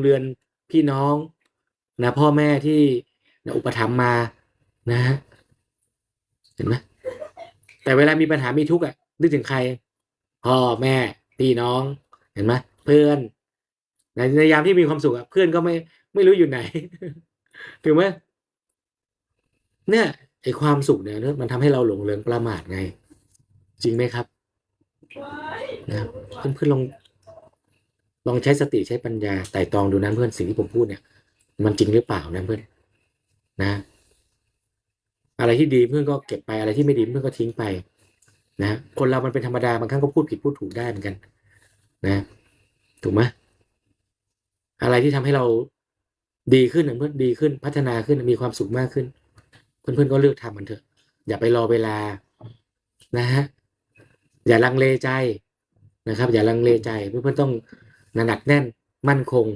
เรือนพี่น้องนะพ่อแม่ที่นะอุปถัมภ์มานะฮะเห็นไหมแต่เวลามีปัญหามีทุกข์อะนึกถึงใครพ่อแม่พี่น้อง เห็นไหมเพื่อนในในยามที่มีความสุขอะเพื่อนก็ไม่ไม่รู้อยู่ไหนถูกไหมเนี่ยไอความสุขเนี่ยมันทำให้เราหลงเริงประมาทไง จริงไหมครับนะเพื่อนเพื่อนลอง ลองใช้สติใช้ปัญญาไต่ตองดูนะเพื่อนสิ่งที่ผมพูดเนี่ย มันจริงหรือเปล่านะเพื่อนนะ อะไรที่ดีเพื่อนก็เก็บไปอะไรที่ไม่ดีเพื่อนก็ทิ้งไป นะคนเรามันเป็นธรรมดาบางครั้งก็พูดผิดพูดถูกได้เหมือนกัน นะถูกไหมอะไรที่ทำให้เราดีขึ้นเพื่อนดีขึ้นพัฒนาขึ้นมีความสุขมากขึ้น เพื่อนๆก็เลือกทำมันเถอะ อย่าไปรอเวลานะฮะอย่าลังเลใจนะครับ อย่าลังเลใจเพื่อนๆต้อง หนักแน่นมั่นคง